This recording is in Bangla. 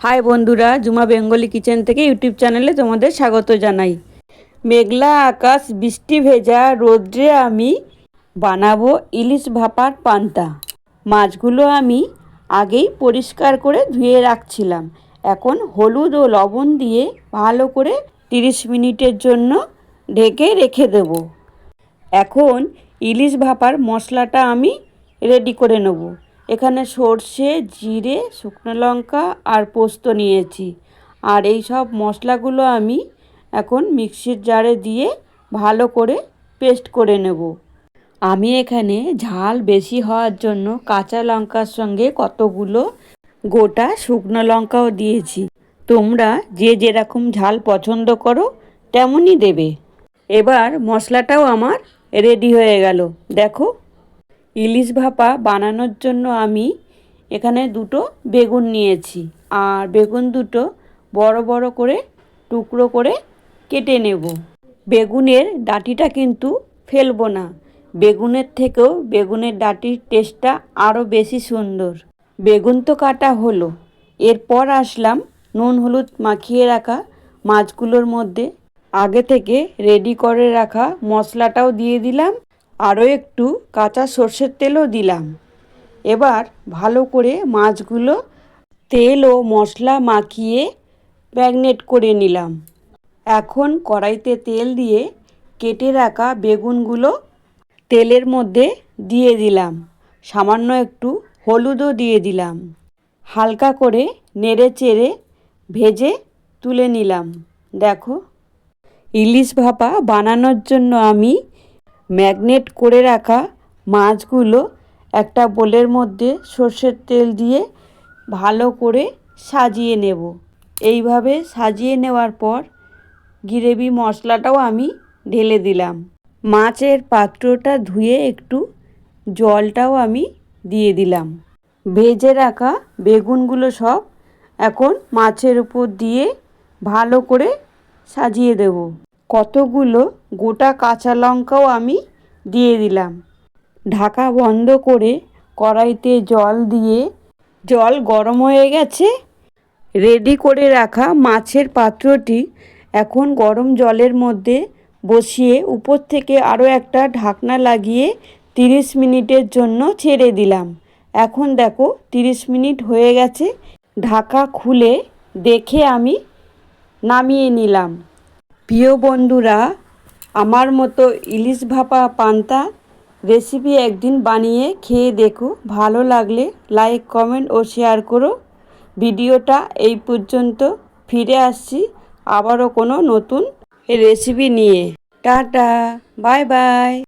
হাই বন্ধুরা, জুমা বেঙ্গলি কিচেন থেকে ইউটিউব চ্যানেলে তোমাদের স্বাগত জানাই। মেঘলা আকাশ, বৃষ্টি ভেজা রোদ্রে আমি বানাবো ইলিশ ভাপার পান্তা। মাছগুলো আমি আগেই পরিষ্কার করে ধুয়ে রাখছিলাম। এখন হলুদ ও লবণ দিয়ে ভালো করে তিরিশ মিনিটের জন্য ঢেকে রেখে দেব। এখন ইলিশ ভাপার মশলাটা আমি রেডি করে নেব। এখানে সর্ষে, জিরে, শুকনো লঙ্কা আর পোস্ত নিয়েছি। আর এই সব মশলাগুলো আমি এখন মিক্সির জারে দিয়ে ভালো করে পেস্ট করে নেব। আমি এখানে ঝাল বেশি হওয়ার জন্য কাঁচা লঙ্কার সঙ্গে কতগুলো গোটা শুকনো লঙ্কাও দিয়েছি। তোমরা যে যেরকম ঝাল পছন্দ করো তেমনই দেবে। এবার মশলাটাও আমার রেডি হয়ে গেল। দেখো ইলিশ ভাপা বানানোর জন্য আমি এখানে দুটো বেগুন নিয়েছি। আর বেগুন দুটো বড় বড় করে টুকরো করে কেটে নেব। বেগুনের ডাঁটিটা কিন্তু ফেলব না। বেগুনের থেকেও বেগুনের ডাঁটির টেস্টটা আরও বেশি সুন্দর। বেগুন তো কাটা হলো। এরপর আসলাম নুন হলুদ মাখিয়ে রাখা মাছগুলোর মধ্যে। আগে থেকে রেডি করে রাখা মশলাটাও দিয়ে দিলাম। আরও একটু কাঁচা সর্ষের তেলও দিলাম। এবার ভালো করে মাছগুলো তেল ও মশলা মাখিয়ে ম্যাগনেট করে নিলাম। এখন কড়াইতে তেল দিয়ে কেটে রাখা বেগুনগুলো তেলের মধ্যে দিয়ে দিলাম। সামান্য একটু হলুদও দিয়ে দিলাম। হালকা করে নেড়ে চেড়ে ভেজে তুলে নিলাম। দেখো, ইলিশ ভাপা বানানোর জন্য আমি ম্যাগনেট করে রাখা মাছগুলো একটা বোলের মধ্যে সর্ষের তেল দিয়ে ভালো করে সাজিয়ে নেব। এইভাবে সাজিয়ে নেওয়ার পর গ্রেভি মশলাটাও আমি ঢেলে দিলাম। মাছের পাত্রটা ধুয়ে একটু জলটাও আমি দিয়ে দিলাম। ভেজে রাখা বেগুনগুলো সব এখন মাছের উপর দিয়ে ভালো করে সাজিয়ে দেব। কতগুলো গোটা কাঁচা লঙ্কাও আমি দিয়ে দিলাম। ঢাকা বন্ধ করে কড়াইতে জল দিয়ে জল গরম হয়ে গেছে। রেডি করে রাখা মাছের পাত্রটি এখন গরম জলের মধ্যে বসিয়ে উপর থেকে আরও একটা ঢাকনা লাগিয়ে তিরিশ মিনিটের জন্য ছেড়ে দিলাম। এখন দেখো তিরিশ মিনিট হয়ে গেছে। ঢাকা খুলে দেখে আমি নামিয়ে নিলাম। প্রিয় বন্ধুরা, আমার মতো ইলিশ ভাপা পান্তা রেসিপি একদিন বানিয়ে খেয়ে দেখো। ভালো লাগলে লাইক কমেন্ট ও শেয়ার করো। ভিডিওটা এই পর্যন্ত ফিরে আসছি আবারও কোনো নতুন রেসিপি নিয়ে। Tata bye bye